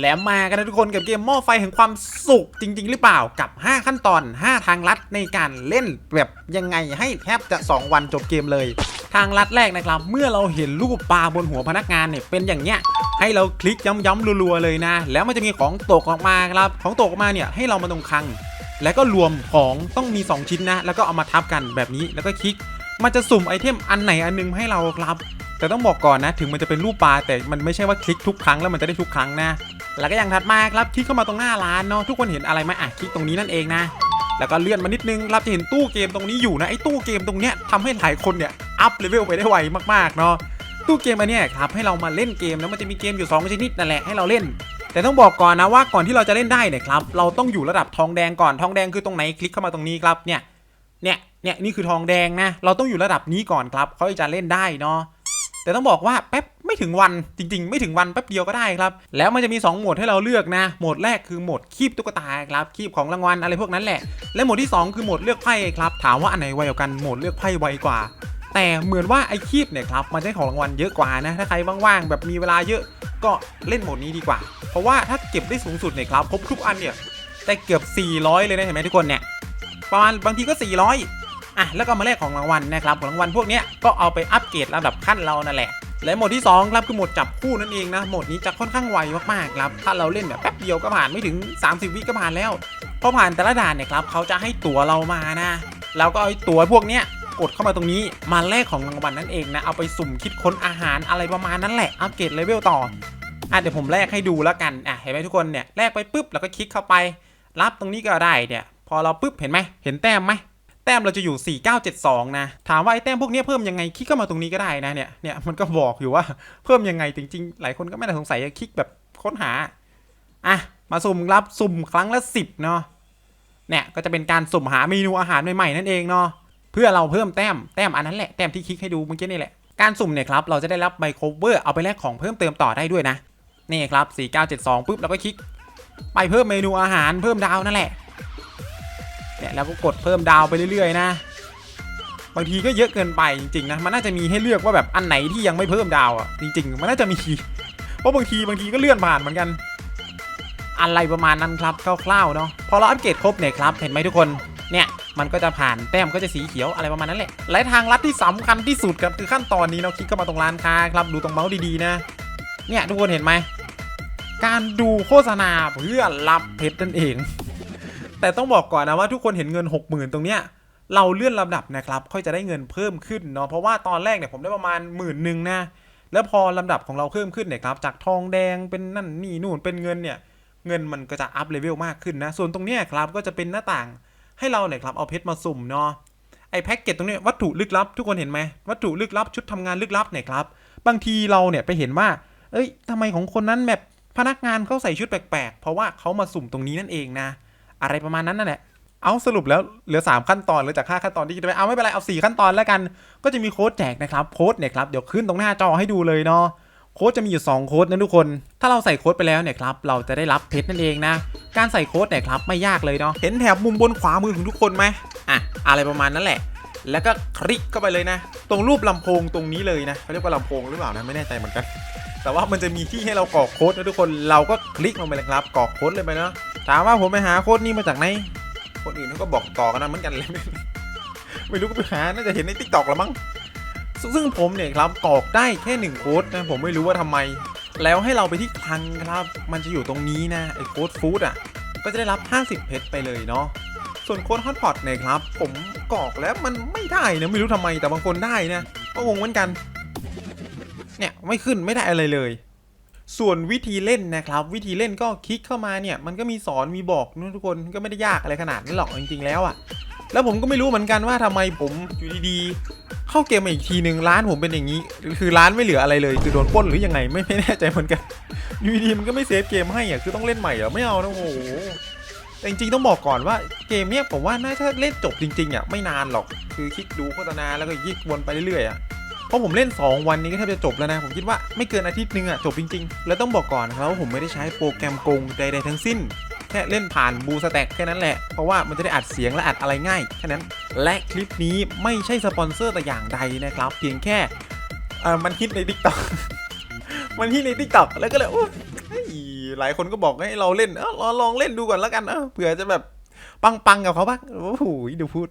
แล้วมากันนะทุกคนกับเกมหม้อไฟแห่งความสุขจริง ๆ หรือเปล่ากับ 5 ขั้นตอน 5 ทางลัดในการเล่นแบบยังไงให้แทบจะ 2 วันจบเกมเลย ทางลัดแรกนะครับ เมื่อเราเห็นรูปปลาบนหัวพนักงานเนี่ยเป็นอย่างเนี้ยให้เราคลิกย้ำๆรัวๆเลยนะ แล้วมันจะมีของตกออกมาครับ ของตกออกมาเนี่ยให้เรามาตรงคลัง แล้วก็รวมของต้องมี 2 ชิ้นนะ แล้วก็เอามาทับกันแบบนี้แล้วก็คลิก มันจะสุ่มไอเทมอันไหนอันนึงให้เราครับ แต่ต้องบอกก่อนนะ ถึงมันจะเป็นรูปปลาแต่มันไม่ใช่ว่าคลิกทุกครั้งแล้วมันจะได้ทุกครั้งนะ แล้วก็อย่างถัดมาครับคลิกเข้ามาตรงหน้าร้านเนาะทุกคนเห็นอะไรไหมอะคลิกตรงนี้นั่นเองนะ แล้วก็เลื่อนมานิดนึงเราจะเห็นตู้เกมตรงนี้อยู่นะไอ้ตู้เกมตรงเนี้ยทำให้หลายคนเนี่ยอัพเลเวลไปได้ไวมากๆเนาะตู้เกมอันเนี้ยครับให้เรามาเล่นเกมแล้วมันจะมีเกมอยู่2ชนิดนั่นแหละให้เราเล่น แต่ต้องบอกก่อนนะว่าก่อนที่เราจะเล่นได้เนี่ยครับเราต้องอยู่ระดับทองแดงก่อนทองแดงคือตรงไหนคลิกเข้ามาตรงนี้ครับเนี่ยเนี่ยเนี่ยนี่คือทองแดงนะเราต้องอยู่ระดับนี้ก่อนครับเขาจะเล่นได้เนาะแต่ต้องบอกว่าแป๊บ ไม่ถึงวันจริง ๆ ไม่ถึงวันแป๊บเดียวก็ได้ครับ แล้วมันจะมี 2 โหมดให้เราเลือกนะโหมดแรกคือโหมดคีบตุ๊กตาครับคีบของรางวัลอะไรพวกนั้นแหละ และโหมดที่ 2 คือโหมดเลือกไพ่ครับถามว่าอันไหนไวกว่ากันโหมดเลือกไพ่ไวกว่า แต่เหมือนว่าไอ้คีบเนี่ยครับมันได้ของรางวัลเยอะกว่านะถ้าใครว่างๆแบบมีเวลาเยอะก็เล่นโหมดนี้ดีกว่า เพราะว่าถ้าเก็บได้สูงสุดเนี่ยครับครบทุกอันเนี่ยแต่เกือบ 400 เลยนะเห็นไหมทุกคนเนี่ยประมาณบางทีก็ 400อะแล้วก็มาแลกของรางวัลนะครับของรางวัลพวกนี้ก็เอาไปอัปเกรดระดับขั้นเรานั่นแหละ และโหมดที่2ครับคือโหมดจับคู่นั่นเองนะโหมดนี้จะค่อนข้างไวมากๆครับถ้าเราเล่นแบบแป๊บเดียวก็ผ่านไม่ถึง 30 วิก็ผ่านแล้วพอผ่านแต่ละด่านเนี่ยครับเขาจะให้ตั๋วเรามานะแล้วก็เอาตั๋วพวกเนี้ยกดเข้ามาตรงนี้มาแลกของรางวัลนั่นเองนะเอาไปสุ่มคิดค้นอาหารอะไรประมาณนั้นแหละอัปเกรดเลเวลต่ออะเดี๋ยวผมแลกให้ดูแล้วกันอะเห็นไหมทุกคนเนี่ยแลกไปปุ๊บแล้วก็คลิกเข้าไป รับตรงนี้ก็ได้เนี่ยพอเราปุ๊บเห็นไหมเห็นแต้มไหม แต้มเราจะอยู่ 4972 นะ ถามว่าไอ้แต้มพวกนี้เพิ่มยังไง คลิกเข้ามาตรงนี้ก็ได้นะเนี่ย เนี่ยมันก็บอกอยู่ว่าเพิ่มยังไงจริงๆ หลายคนก็ไม่ได้สงสัยคลิกแบบค้นหา อะ มาสุ่มรับสุ่มครั้งละ 10 เนาะ เนี่ยก็จะเป็นการสุ่มหาเมนูอาหารใหม่ๆนั่นเองเนาะ เพื่อเราเพิ่มแต้ม แต้มอันนั้นแหละ แต้มที่คลิกให้ดูเมื่อกี้นี่แหละ การสุ่มเนี่ยครับเราจะได้รับไมโครเวอร์เอาไปแลกของเพิ่มเติมต่อได้ด้วยนะ นี่ครับ4972ปุ๊บเราก็คลิก ไปเพิ่มเมนูอาหารเพิ่มดาวนั่นแหละ เนี่ยแล้วก็กดเพิ่มดาวไปเรื่อยๆนะ บางทีก็เยอะเกินไปจริงๆนะมันน่าจะมีให้เลือกว่าแบบอันไหนที่ยังไม่เพิ่มดาวอะจริงๆ มันน่าจะมีเพราะบางทีบางทีก็เลื่อนผ่านเหมือนกัน อะไรประมาณนั้นครับคร่าวๆเนาะพอเราอัปเกรดครบเนี่ยครับเห็นไหมทุกคนเนี่ยมันก็จะผ่านแต้มก็จะสีเขียวอะไรประมาณนั้นแหละและทางลัดที่สำคัญที่สุดครับคือขั้นตอนนี้เนาะคลิกเข้ามาตรงร้านค้าครับดูตรงเมาส์ดีๆนะเนี่ยทุกคนเห็นไหมการดูโฆษณาเพื่อรับเพชรนั่นเอง แต่ต้องบอกก่อนนะว่าทุกคนเห็นเงิน 60,000 ตรงเนี้ยเราเลื่อนลำดับนะครับค่อยจะได้เงินเพิ่มขึ้นเนาะเพราะว่าตอนแรกเนี่ยผมได้ประมาณหมื่นหนึ่งนะแล้วพอลำดับของเราเพิ่มขึ้นเนี่ยครับจากทองแดงเป็นนั่นนี่นู่นเป็นเงินเนี่ยเงินมันก็จะอัพเลเวลมากขึ้นนะ ส่วนตรงเนี้ยครับก็จะเป็นหน้าต่างให้เราเนี่ยครับเอาเพชรมาสุ่มเนาะไอแพ็กเกจตรงนี้วัตถุลึกลับ ทุกคนเห็นไหมวัตถุลึกลับชุดทำงานลึกลับเนี่ยครับบางทีเราเนี่ยไปเห็นว่า เอ้ยทำไมของคนนั้นแบบพนักงานเขาใส่ชุดแปลกๆ เพราะว่าเขามาสุ่มตรงนี้นั่นเองนะ อะไรประมาณนั้นนั่นแหละเอาสรุปแล้วเหลือ 3 ขั้นตอนเหลือจาก 5 ขั้นตอนที่คิดไว้เอาไม่เป็นไรเอา4ขั้นตอนแล้วกัน ก็จะมีโค้ดแจกนะครับโค้ดเนี่ยครับเดี๋ยวขึ้นตรงหน้าจอให้ดูเลยเนาะโค้ดจะมีอยู่2โค้ดนะทุกคน ถ้าเราใส่โค้ดไปแล้วเนี่ยครับเราจะได้รับเพชรนั่นเองนะ การใส่โค้ดเนี่ยครับไม่ยากเลยเนาะเห็นแถบมุมบนขวามือของทุกคนไหมอะอะไรประมาณนั้นแหละ แล้วก็คลิกเข้าไปเลยนะ ตรงรูปลำโพงตรงนี้เลยนะเขาเรียกว่าลำโพงหรือเปล่านะไม่แน่ใจเหมือนกัน แต่ว่ามันจะมีที่ให้เรากรอกโค้ดนะทุกคนเราก็คลิกลงไปเลยครับกรอกโค้ดเลยไปเนาะถามว่าผมไปหาโค้ดนี้มาจากไหน คนอื่นเขาก็บอกต่อกันนะเหมือนกันเลย ไม่รู้ก็ไปหา น่าจะเห็นในทิกตอกล้วมั้ง ซึ่งผมเนี่ยครับกรอกได้แค่หนึ่งโค้ดนะ ผมไม่รู้ว่าทำไม แล้วให้เราไปที่คลังครับ มันจะอยู่ตรงนี้นะไอ้โค้ดฟู้ดอะ ก็จะได้รับ 50 เพชรไปเลยเนาะ ส่วนโค้ดฮอตพอตเนี่ยครับ ผมกรอกแล้วมันไม่ได้นะไม่รู้ทำไมแต่บางคนได้นะก็งงเหมือนกัน เนี่ยไม่ขึ้นไม่ได้อะไรเลย ส่วนวิธีเล่นนะครับ วิธีเล่นก็คลิกเข้ามาเนี่ย มันก็มีสอนมีบอกนะทุกคนก็ไม่ได้ยากอะไรขนาดนั้นหรอกจริงๆแล้วอะ่ะ แล้วผมก็ไม่รู้เหมือนกันว่าทำไมผมอยู่ดีๆ เข้าเกมมาอีกทีหนึ่งร้านผมเป็นอย่างนี้ คือร้านไม่เหลืออะไรเลย คือโดนปล้นหรือยังไงไม่ไม่แน่ใจเหมือนกันอยู่ดีๆมันก็ไม่เซฟเกมให้อะคือต้องเล่นใหม่เหรอไม่เอานะโอ้โหแต่จริงๆต้องบอกก่อนว่าเกมเนี้ยผมว่าน่าจะเล่นจบจริงๆอะไม่นานหรอก คือคลิกดูโฆษณาแล้วก็ยิกวนไปเรื่อยๆอะ เพราะผมเล่น 2 วันนี้ก็แทบจะจบแล้วนะ ผมคิดว่าไม่เกินอาทิตย์หนึงอะจบจริง ๆ แล้วต้องบอกก่อนนะครับว่าผมไม่ได้ใช้โปรแกรมโกงใดๆทั้งสิ้น แค่เล่นผ่านบูสแต็กแค่นั้นแหละ เพราะว่ามันจะได้อัดเสียงและอัดอะไรง่ายแค่นั้น และคลิปนี้ไม่ใช่สปอนเซอร์แต่อย่างใดนะครับ เพียงแค่เออมันฮิตใน t ิ k t o k มันฮิตใน t ิ k t o k แล้วก็เลยโอ้ยหลายคนก็บอกให้เราเล่นเออลองเล่นดูก่อนแล้วกันเออเผื่อจะแบบปังๆกับเขาบ้างโอ้โหดูพูด